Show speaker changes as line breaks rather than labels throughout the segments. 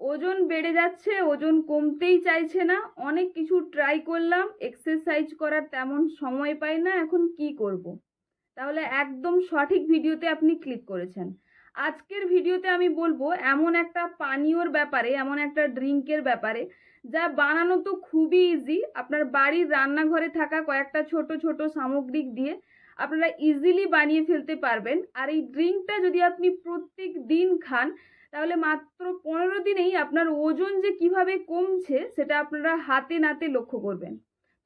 ওজন বেড়ে যাচ্ছে, ওজন কমতেই চাইছে না। অনেক কিছু ট্রাই করলাম এক্সারসাইজ করার তেমন সময় পাই না, এখন কি করব। তাহলে একদম সঠিক ভিডিওতে আপনি ক্লিক করেছেন। আজকের ভিডিওতে আমি বলব, এমন একটা পানীয়র ব্যাপারে, এমন একটা ড্রিঙ্কের ব্যাপারে, যা বানানো তো খুবই ইজি আপনার বাড়ির রান্নাঘরে থাকা কয়েকটা ছোট ছোট সামগ্রিক দিয়ে আপনারা ইজিলি বানিয়ে ফেলতে পারবেন। আর এই ড্রিঙ্কটা যদি আপনি প্রত্যেক দিন খান তাহলে মাত্র পনেরো দিনেই আপনার ওজন যে কীভাবে কমছে সেটা আপনারা হাতে নাতে লক্ষ্য করবেন।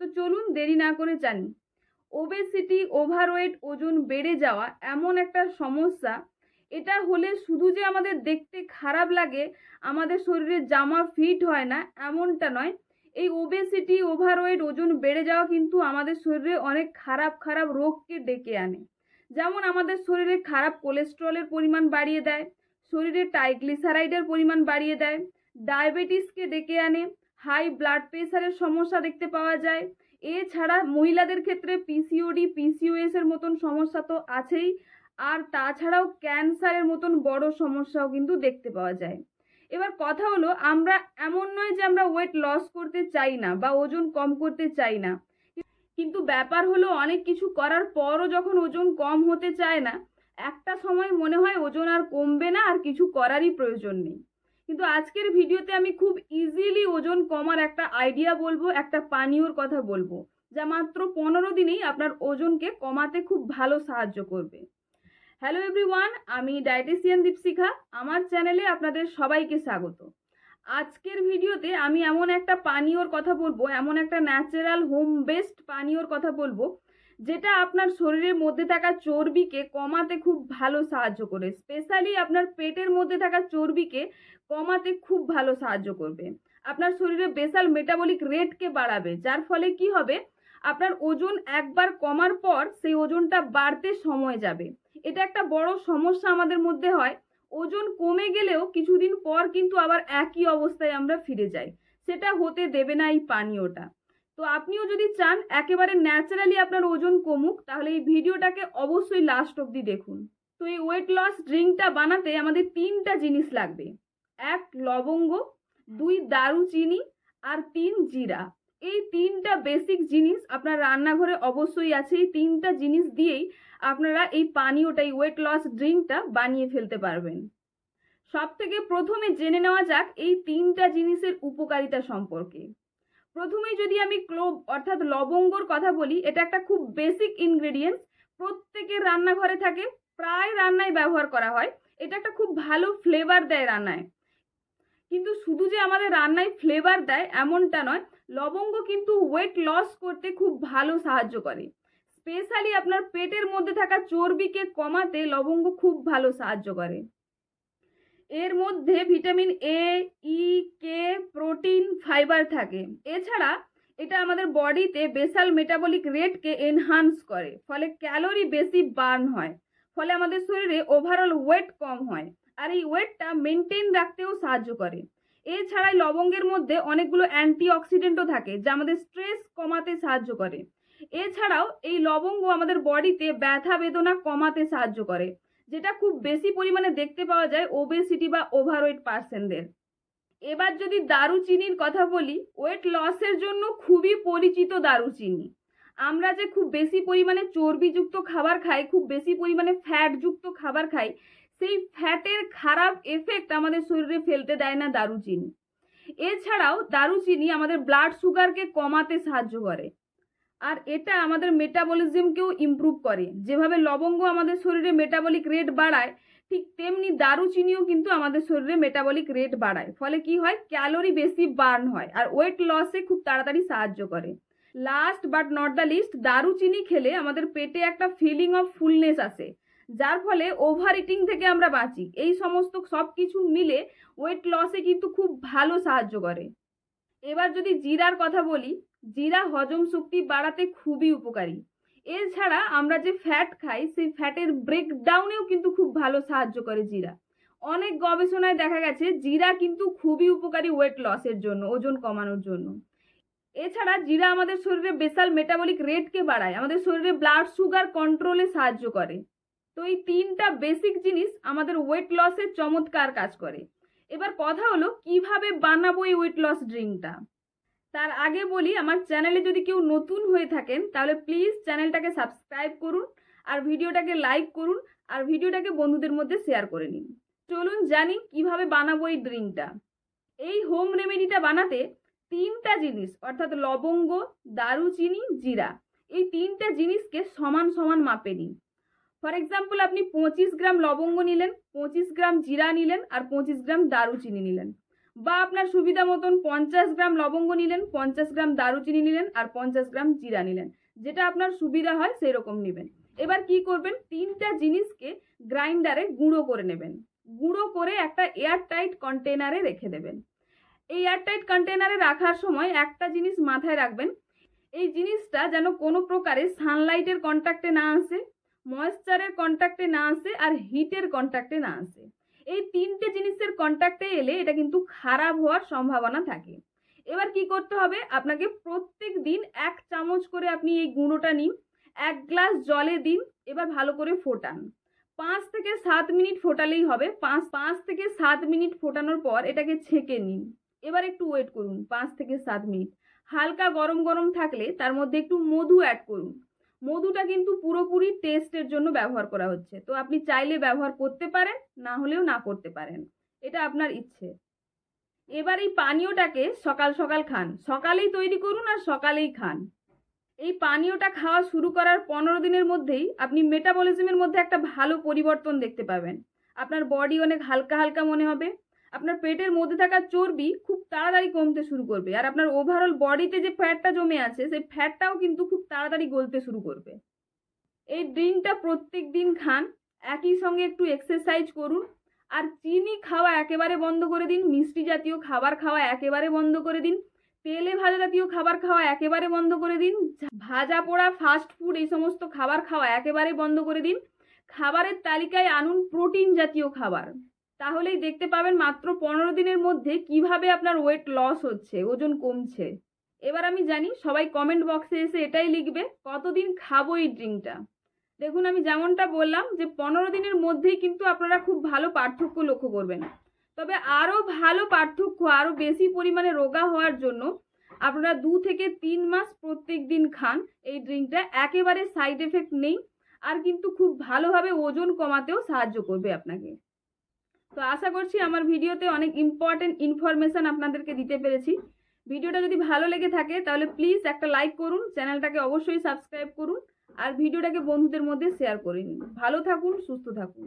তো চলুন দেরি না করে জানি। ওবেসিটি ওভারওয়েট ওজন বেড়ে যাওয়া এমন একটা সমস্যা। এটা হলে শুধু যে আমাদের দেখতে খারাপ লাগে, আমাদের শরীরে জামা ফিট হয় না, এমনটা নয়। এই ওবেসিটি ওভারওয়েট ওজন বেড়ে যাওয়া কিন্তু আমাদের শরীরে অনেক খারাপ খারাপ রোগকে ডেকে আনে। যেমন আমাদের শরীরে খারাপ কোলেস্ট্রলের পরিমাণ বাড়িয়ে দেয় শরীরে ট্রাইগ্লিসারাইডের পরিমাণ বাড়িয়ে দেয়। ডায়াবেটিসকে ডেকে আনে। হাই ব্লাড প্রেশারের সমস্যা দেখতে পাওয়া যায়। এছাড়া মহিলাদের ক্ষেত্রে পিসিওডি পিসিওএস এর মতন সমস্যা তো আছেই। আর তাছাড়াও ক্যান্সারের মতন বড় সমস্যাও কিন্তু দেখতে পাওয়া যায়। এবার কথা হলো, আমরা এমন নয় যে আমরা ওয়েট লস করতে চাই না বা ওজন কম করতে চাই না। কিন্তু ব্যাপার হলো, অনেক কিছু করার পরও যখন ওজন কম হতে চায় না একটা সময় মনে হয় ওজন আর কমবে না আর কিছু করারই প্রয়োজন নেই। কিন্তু আজকের ভিডিওতে আমি খুব ইজিলি ওজন কমার একটা আইডিয়া বলব, একটা পানীয়র কথা বলব, যা মাত্র পনেরো দিনেই আপনার ওজনকে কমাতে খুব ভালো সাহায্য করবে। হ্যালো এভরিওয়ান আমি ডায়েটিশিয়ান দীপশিখা, আমার চ্যানেলে আপনাদের সবাইকে স্বাগত। আজকের ভিডিওতে আমি এমন একটা পানীয়র কথা বলব, এমন একটা ন্যাচারাল হোম বেসড পানীয়র কথা বলব যেটা আপনার শরীরের মধ্যে থাকা চর্বিকে কমাতে খুব ভালো সাহায্য করে। স্পেশালি আপনার পেটের মধ্যে থাকা চর্বিকে কমাতে খুব ভালো সাহায্য করবে। আপনার শরীরে বেসাল মেটাবলিক রেটকে বাড়াবে, যার ফলে কি হবে? আপনার ওজন একবার কমার পর সেই ওজনটা বাড়তে সময় যাবে। এটা একটা বড় সমস্যা আমাদের মধ্যে হয়। ওজন কমে গেলেও কিছুদিন পর কিন্তু আবার একই অবস্থায় আমরা ফিরে যাই। সেটা হতে দেবে না এই পানীয়টা। তো আপনিও যদি চান, একেবারে ন্যাচারালি আপনার ওজন কমুক, তাহলে এই ভিডিওটাকে অবশ্যই লাস্ট অবধি দেখুন। তো এই ওয়েট লস ড্রিঙ্কটা বানাতে আমাদের তিনটা জিনিস লাগবে। এক, লবঙ্গ, দুই, দারুচিনি, আর তিন, জিরা। এই তিনটা বেসিক জিনিস আপনার রান্নাঘরে অবশ্যই আছে। এই তিনটা জিনিস দিয়েই আপনারা এই পানীয়টা, এই ওয়েট লস ড্রিঙ্কটা বানিয়ে ফেলতে পারবেন। সব থেকে প্রথমে জেনে নেওয়া যাক এই তিনটা জিনিসের উপকারিতা সম্পর্কে। প্রথমেই যদি আমি ক্লোভ, অর্থাৎ লবঙ্গর কথা বলি, এটা একটা খুব বেসিক ইনগ্রেডিয়েন্টস প্রত্যেকের রান্নাঘরে থাকে, প্রায় রান্নায় ব্যবহার করা হয়। এটা একটা খুব ভালো ফ্লেভার দেয় রান্নায়। কিন্তু শুধু যে আমাদের রান্নায় ফ্লেভার দেয়, এমনটা নয়। লবঙ্গ কিন্তু ওয়েট লস করতে খুব ভালো সাহায্য করে। স্পেশালি আপনার পেটের মধ্যে থাকা চর্বিকে কমাতে লবঙ্গ খুব ভালো সাহায্য করে। এর মধ্যে vitamin A E K protein, fibre থাকে। এছাড়া এটা আমাদের বডিতে বেসাল মেটাবলিক রেটকে এনহান্স করে, ফলে ক্যালোরি বেশি বার্ন হয়, ফলে আমাদের শরীরে ওভারঅল ওয়েট কম হয়, আর এই ওয়েটটা মেনটেন রাখতেও সাহায্য করে। এছাড়াই লবঙ্গের মধ্যে অনেকগুলো অ্যান্টি অক্সিডেন্টও থাকে, যা আমাদের স্ট্রেস কমাতে সাহায্য করে। এছাড়াও এই লবঙ্গ আমাদের বডিতে ব্যথা বেদনা কমাতে সাহায্য করে যেটা খুব বেশি পরিমাণে দেখতে পাওয়া যায় ওবেসিটি বা ওভারওয়েট পার্সনদের এবার যদি দারুচিনির কথা বলি ওয়েট লসের জন্য খুবই পরিচিত দারুচিনি। আমরা যে খুব বেশি পরিমাণে চর্বিযুক্ত খাবার খাই, খুব বেশি পরিমাণে ফ্যাটযুক্ত খাবার খাই, সেই ফ্যাটের খারাপ এফেক্ট আমাদের শরীরে ফেলতে দেয় না দারুচিনি। এছাড়াও দারুচিনি আমাদের ব্লাড সুগারকে কমাতে সাহায্য করে। আর এটা আমাদের মেটাবলিজমকেও ইমপ্রুভ করে। যেভাবে লবঙ্গ আমাদের শরীরে মেটাবলিক রেট বাড়ায়, ঠিক তেমনি দারুচিনিও কিন্তু আমাদের শরীরে মেটাবলিক রেট বাড়ায়। ফলে কি হয়? ক্যালোরি বেশি বার্ন হয় আর ওয়েট লসে খুব তাড়াতাড়ি সাহায্য করে। Last but not the least দারুচিনি খেলে আমাদের পেটে একটা ফিলিং অফ ফুলনেস আসে, যার ফলে ওভার ইটিং থেকে আমরা বাঁচি। এই সমস্ত সব কিছু মিলে ওয়েট লসে কিন্তু খুব ভালো সাহায্য করে। এবার যদি জিরার কথা বলি, জিরা হজম শক্তি বাড়াতে খুবই উপকারী। এছাড়া আমরা যে ফ্যাট খাই, সেই ফ্যাটের ব্রেকডাউনেও কিন্তু খুব ভালো সাহায্য করে জিরা। অনেক গবেষণায় দেখা গেছে, জিরা কিন্তু খুবই উপকারী ওয়েট লসের জন্য, ওজন কমানোর জন্য। এছাড়া জিরা আমাদের শরীরে বেসাল মেটাবলিক রেটকে বাড়ায়, আমাদের শরীরে ব্লাড সুগার কন্ট্রোলে সাহায্য করে। তো এই তিনটা বেসিক জিনিস আমাদের ওয়েট লসের চমৎকার কাজ করে। এবার কথা হলো, কীভাবে বানাবো এই ওয়েট লস ড্রিঙ্কটা তার আগে বলি, আমার চ্যানেলে যদি কেউ নতুন হয়ে থাকেন, তাহলে প্লিজ চ্যানেলটাকে সাবস্ক্রাইব করুন আর ভিডিওটাকে লাইক করুন আর ভিডিওটাকে বন্ধুদের মধ্যে শেয়ার করে নিন। চলুন জানি কীভাবে বানাবো এই ড্রিঙ্কটা এই হোম রেমেডিটা বানাতে তিনটা জিনিস, অর্থাৎ লবঙ্গ, দারুচিনি, জিরা, এই তিনটা জিনিসকে সমান সমান মাপে নিন। ফর এক্সাম্পল আপনি পঁচিশ গ্রাম লবঙ্গ নিলেন, পঁচিশ গ্রাম জিরা নিলেন আর পঁচিশ গ্রাম দারুচিনি নিলেন। বা আপনার সুবিধা মতন পঞ্চাশ গ্রাম লবঙ্গ নিলেন, পঞ্চাশ গ্রাম দারুচিনি নিলেন আর পঞ্চাশ গ্রাম জিরা নিলেন। যেটা আপনার সুবিধা হয় সেই রকম নেবেন। এবার কি করবেন? তিনটা জিনিসকে গ্রাইন্ডারে গুঁড়ো করে নেবেন। গুঁড়ো করে একটা এয়ার টাইট কন্টেনারে রেখে দেবেন। এই এয়ার টাইট কন্টেনারে রাখার সময় একটা জিনিস মাথায় রাখবেন। এই জিনিসটা যেন কোনো প্রকারে সানলাইটের কন্ট্যাক্টে না আসে ময়েশ্চারের কন্ট্যাক্টে না আসে আর হিটের কন্ট্যাক্টে না আসে। এই তিনটে জিনিসের কন্ট্যাক্টে এলে এটা কিন্তু খারাপ হওয়ার সম্ভাবনা থাকে। এবার কি করতে হবে? আপনাকে প্রত্যেক দিন এক চামচ করে আপনি এই গুঁড়োটা নিন, এক গ্লাস জলে দিন, এবার ভালো করে ফোটান। পাঁচ থেকে সাত মিনিট ফোটালেই হবে। পাঁচ পাঁচ থেকে সাত মিনিট ফোটানোর পর এটাকে ছেঁকে নিন। এবার একটু ওয়েট করুন, পাঁচ থেকে সাত মিনিট। হালকা গরম গরম থাকলে তার মধ্যে একটু মধু অ্যাড করুন। মধুটা কিন্তু পুরোপুরি টেস্টের জন্য ব্যবহার করা হচ্ছে। তো আপনি চাইলে ব্যবহার করতে পারেন, না হলেও না করতে পারেন। এটা আপনার ইচ্ছে। এবার এই পানীয়টাকে সকাল সকাল খান। সকালেই তৈরি করুন আর সকালেই খান। এই পানীয়টা খাওয়া শুরু করার পনেরো দিনের মধ্যেই আপনি মেটাবলিজমের মধ্যে একটা ভালো পরিবর্তন দেখতে পাবেন। আপনার বডি অনেক হালকা হালকা মনে হবে। আপনার পেটের মধ্যে থাকা চর্বি খুব তাড়াতাড়ি কমতে শুরু করবে। আর আপনার ওভারঅল বডিতে যে ফ্যাটটা জমে আছে, সেই ফ্যাটটাও কিন্তু খুব তাড়াতাড়ি গলতে শুরু করবে। এই ড্রিঙ্কটা প্রত্যেক দিন খান, একই সঙ্গে একটু এক্সারসাইজ করুন। আর চিনি খাওয়া একেবারে বন্ধ করে দিন, মিষ্টি জাতীয় খাবার খাওয়া একেবারে বন্ধ করে দিন। তেলে ভাজা জাতীয় খাবার খাওয়া একেবারে বন্ধ করে দিন। ভাজা পোড়া ফাস্ট ফুড এই সমস্ত খাবার খাওয়া একেবারে বন্ধ করে দিন। খাবারের তালিকায় আনুন প্রোটিন জাতীয় খাবার। তাহলেই দেখতে পাবেন মাত্র পনেরো দিনের মধ্যে কীভাবে আপনার ওয়েট লস হচ্ছে, ওজন কমছে। এবার আমি জানি, সবাই কমেন্ট বক্সে এসে এটাই লিখবে, কতদিন খাব এই ড্রিঙ্কটা দেখুন, আমি যেমনটা বললাম যে পনেরো দিনের মধ্যেই কিন্তু আপনারা খুব ভালো পার্থক্য লক্ষ্য করবেন। তবে আরও ভালো পার্থক্য, আরও বেশি পরিমাণে রোগা হওয়ার জন্য আপনারা দু থেকে তিন মাস প্রত্যেক দিন খান, এই ড্রিঙ্কটা একেবারে সাইড এফেক্ট নেই, আর কিন্তু খুব ভালোভাবে ওজন কমাতেও সাহায্য করবে আপনাকে। তো আশা করছি আমার ভিডিওতে অনেক ইম্পর্টেন্ট ইনফরমেশান আপনাদেরকে দিতে পেরেছি। ভিডিওটা যদি ভালো লেগে থাকে, তাহলে প্লিজ একটা লাইক করুন চ্যানেলটাকে অবশ্যই সাবস্ক্রাইব করুন, আর ভিডিওটাকে বন্ধুদের মধ্যে শেয়ার করে নিন। ভালো থাকুন, সুস্থ থাকুন।